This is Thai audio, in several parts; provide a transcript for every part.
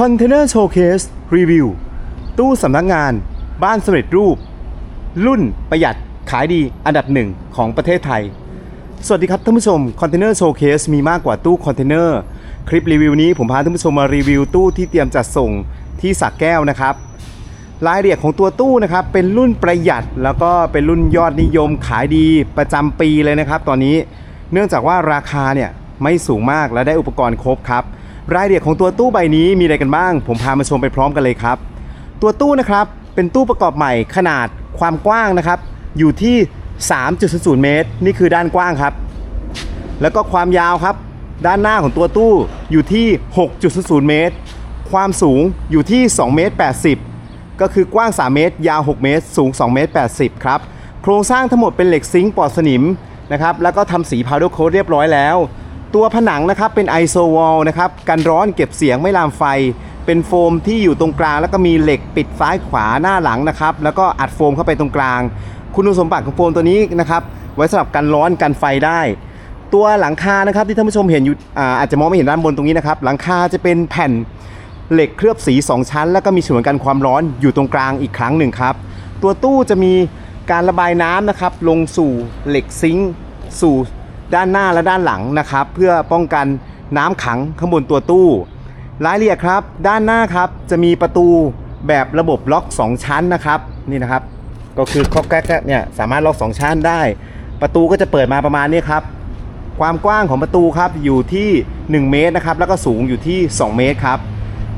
Container Showcase Review ตู้สำนักงาน บ้านสำเร็จรูป รุ่นประหยัดขายดีอันดับหนึ่งของประเทศไทย สวัสดีครับท่านผู้ชม Container Showcase มีมากกว่าตู้คอนเทนเนอร์คลิปรีวิวนี้ผมพาท่านผู้ชมมารีวิวตู้ที่เตรียมจัดส่งที่สักแก้วนะครับรายละเอียดของตัวตู้นะครับเป็นรุ่นประหยัดแล้วก็เป็นรุ่นยอดนิยมขายดีประจำปีเลยนะครับ ตอนนี้เนื่องจากว่าราคาเนี่ยไม่สูงมากและได้อุปกรณ์ครบครับ รายละเอียดของตัวตู้ใบนี้มีอะไรกันบ้าง ผมพามาชมไปพร้อมกันเลยครับ ตัวตู้นะครับเป็นตู้ประกอบใหม่ขนาดความกว้างนะครับ อยู่ที่ 3.00 เมตร นี่คือด้านกว้างครับ แล้วก็ความยาวครับ ด้านหน้าของตัวตู้อยู่ที่ 6.00 เมตร ความสูงอยู่ที่2เมตร80 ก็คือกว้าง 3 เมตร ยาว 6 เมตร สูง2เมตร80 ครับ โครงสร้างทั้งหมดเป็นเหล็กซิงค์ปลอดสนิมนะครับ แล้วก็ทำสีพาวเดอร์โค้ดเรียบร้อยแล้ว ตัวผนังนะครับเป็นไอโซวอลนะครับกันร้อนเก็บเสียงไม่ลามไฟ เป็นโฟมที่อยู่ตรงกลาง แล้วก็มีเหล็กปิดซ้ายขวาหน้าหลังนะครับแล้วก็อัดโฟมเข้าไปตรงกลาง คุณสมบัติของโฟมตัวนี้นะครับไว้สำหรับกันร้อนกันไฟได้ ตัวหลังคานะครับที่ท่านผู้ชมเห็นอยู่อาอาจจะมองไม่เห็นด้านบนตรงนี้นะครับหลังคาจะเป็นแผ่นเหล็กเคลือบสี 2 ชั้น แล้วก็มีฉนวนกันความร้อนอยู่ตรงกลางอีกครั้งหนึ่งครับตัวตู้จะมีการระบายน้ำนะครับลงสู่เหล็กซิงค์สู่ ด้านหน้าและด้านหลังนะครับ เพื่อป้องกันน้ำขังข้างบนตัวตู้ รายละเอียดครับ ด้านหน้าครับจะมีประตูแบบระบบล็อก 2 ชั้นนะครับนี่นะครับ ก็คือคอกแก๊กเนี่ยสามารถล็อก 2 ชั้นได้ ประตูก็จะเปิดมาประมาณนี้ครับความกว้างของประตูครับอยู่ที่ 1 เมตรนะครับแล้วก็สูงอยู่ที่ 2 เมตรครับ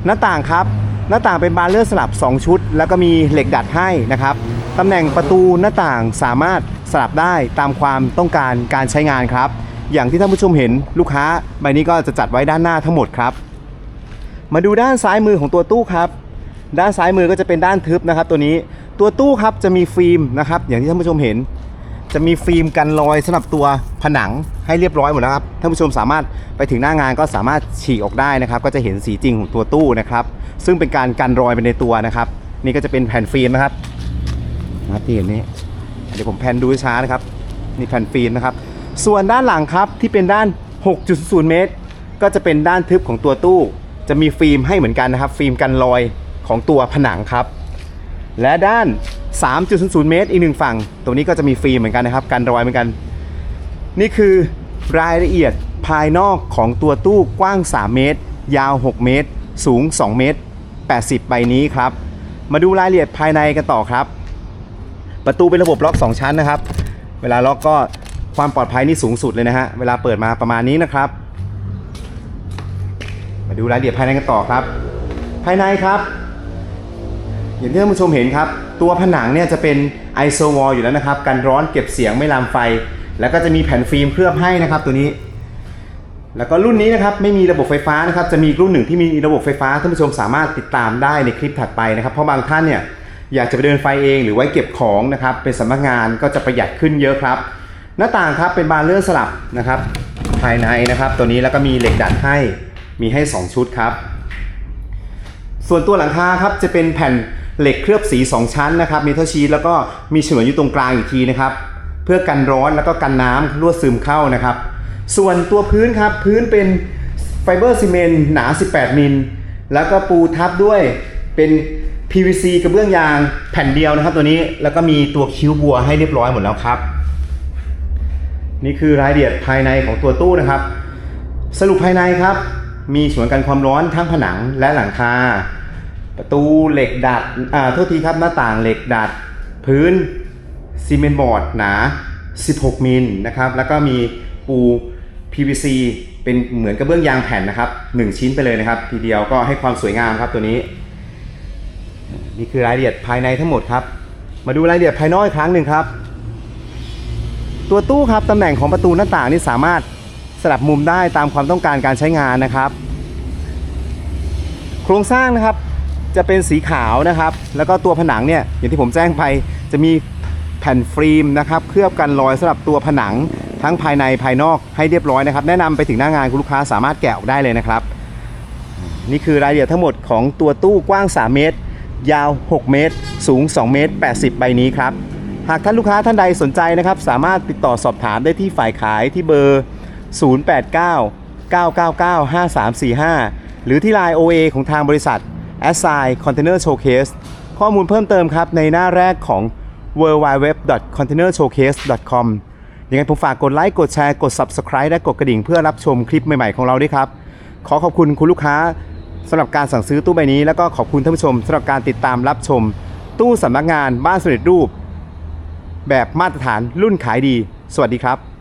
หน้าต่างครับ หน้าต่างเป็นบานเลื่อนสลับ 2 ชุด แล้วก็มีเหล็กดัดให้นะครับตำแหน่งประตูหน้าต่างสามารถสลับได้ตามความต้องการการใช้งานครับ อย่างที่ท่านผู้ชมเห็นลูกค้าใบนี้ก็จะจัดไว้ด้านหน้าทั้งหมดครับ มาดูด้านซ้ายมือของตัวตู้ครับด้านซ้ายมือก็จะเป็นด้านทึบนะครับ ตัวนี้ตัวตู้ครับจะมีฟิล์มนะครับอย่างที่ท่านผู้ชมเห็น จะมีฟิล์มกันรอยสำหรับตัวผนังให้เรียบร้อยหมดแล้วครับท่านผู้ชมสามารถไปถึงหน้างานก็สามารถฉีกออกได้นะครับ ก็จะเห็นสีจริงของตัวตู้นะครับ ซึ่งเป็นการกันรอยไปในตัวนะครับ นี่ก็จะเป็นแผ่นฟิล์มนะครับนะครับที่เห็นนี้เดี๋ยวผมแพนดูช้านะครับนี่แผ่นฟิล์มนะครับ ส่วนด้านหลังครับที่เป็นด้าน 6.0 เมตร ก็จะเป็นด้านทึบของตัวตู้ จะมีฟิล์มให้เหมือนกันนะครับ ฟิล์มกันรอยของตัวผนังครับ และด้าน 3.00 เมตร อีกหนึ่งฝั่ง ตรงนี้ก็จะมีฟิล์มเหมือนกันนะครับกันรอยเหมือนกัน นี่คือรายละเอียดภายนอกของตัวตู้กว้าง 3 เมตร ยาว 6 เมตร สูง 2 เมตร 80 ใบนี้ครับ มาดูรายละเอียดภายในกันต่อครับ ประตูเป็นระบบล็อก 2 ชั้นนะครับ เวลาล็อกก็ความปลอดภัยนี่สูงสุดเลยนะฮะ เวลาเปิดมาประมาณนี้นะครับ มาดูรายละเอียดภายในกันต่อครับ ภายในครับ อย่างที่ท่านผู้ชมเห็นครับ ตัวผนังเนี่ยจะเป็นไอโซวอลอยู่แล้วนะครับ กันร้อนเก็บเสียงไม่ลามไฟ แล้วก็จะมีแผ่นฟิล์มเคลือบให้นะครับตัวนี้ แล้วก็รุ่นนี้นะครับไม่มีระบบไฟฟ้านะครับ จะมีรุ่นหนึ่งที่มีระบบไฟฟ้าท่านผู้ชมสามารถติดตามได้ในคลิปถัดไปนะครับ เพราะบางท่านเนี่ยอยากจะไปเดินไฟเองหรือไว้เก็บของนะครับ เป็นสำนักงานก็จะประหยัดขึ้นเยอะครับ หน้าต่างครับเป็นบานเลื่อนสลับนะครับ ภายในนะครับ ตัวนี้แล้วก็มีเหล็กดัดให้มีให้ 2 ชุดครับ ส่วนตัวหลังคาครับจะเป็นแผ่น เหล็กเคลือบสี 2 ชั้นนะครับเมทัลชีทแล้วก็มีฉนวนอยู่ตรงกลางอีกทีนะครับ เพื่อกันร้อนแล้วก็กันน้ำรั่วซึมเข้านะครับ ส่วนตัวพื้นครับพื้นเป็นไฟเบอร์ซีเมนต์หนา 18 มิล แล้วก็ปูทับด้วยเป็น PVC กระเบื้องยางแผ่นเดียวนะครับ ตัวนี้แล้วก็มีตัวคิ้วบัวให้เรียบร้อยหมดแล้วครับ นี่คือรายละเอียดภายในของตัวตู้นะครับ สรุปภายในครับ มีส่วนกันความร้อนทั้งผนังและหลังคา ประตูเหล็กดัด อ่าโทษทีครับหน้าต่างเหล็กดัด พื้นซีเมนต์บอร์ดหนา 16 มิลนะครับ แล้วก็มีปู PVC เป็นเหมือนกระเบื้องยางแผ่นนะครับ 1 ชิ้นไปเลยนะครับ ทีเดียวก็ให้ความสวยงามครับตัวนี้ นี่คือรายละเอียดภายในทั้งหมดครับ มาดูรายละเอียดภายนอกอีกครั้งหนึ่งครับ ตัวตู้ครับตำแหน่งของประตูหน้าต่างนี่สามารถสลับมุมได้ตามความต้องการการใช้งานนะครับ โครงสร้างนะครับ จะเป็นสีขาวนะครับ แล้วก็ตัวผนังเนี่ยอย่างที่ผมแจ้งไปจะมีแผ่นฟิล์มนะครับเคลือบกันรอยสำหรับตัวผนังทั้งภายในภายนอกให้เรียบร้อยนะครับ แนะนำไปถึงหน้างานคุณลูกค้าสามารถแกะออกได้เลยนะครับ นี่คือรายละเอียดทั้งหมดของตัวตู้กว้าง 3 เมตร ยาว 6 เมตร สูง 2 เมตร 80 ใบนี้ครับ หากท่านลูกค้าท่านใดสนใจนะครับ สามารถติดต่อสอบถามได้ที่ฝ่ายขายที่เบอร์ 089 999 5345 หรือที่ Line OA ของทางบริษัท a s s i Container Showcase ข้อมูลเพิ่มเติมครับในหน้าแรกของ w w w c o n t a i n e r s h o w c a s e c o m ยังไงผมฝากกดไลค์ กดแชร์ กด Subscribe และกดกระดิ่งเพื่อรับชมคลิปใหม่ ๆ ของเราด้วยครับ ขอขอบคุณคุณลูกค้าสำหรับการสั่งซื้อตู้ใบนี้ แล้วก็ขอบคุณท่านผู้ชมสำหรับการติดตามรับชม ตู้สำนักงานบ้านสำเร็จรูป แบบมาตรฐานรุ่นขายดี สวัสดีครับ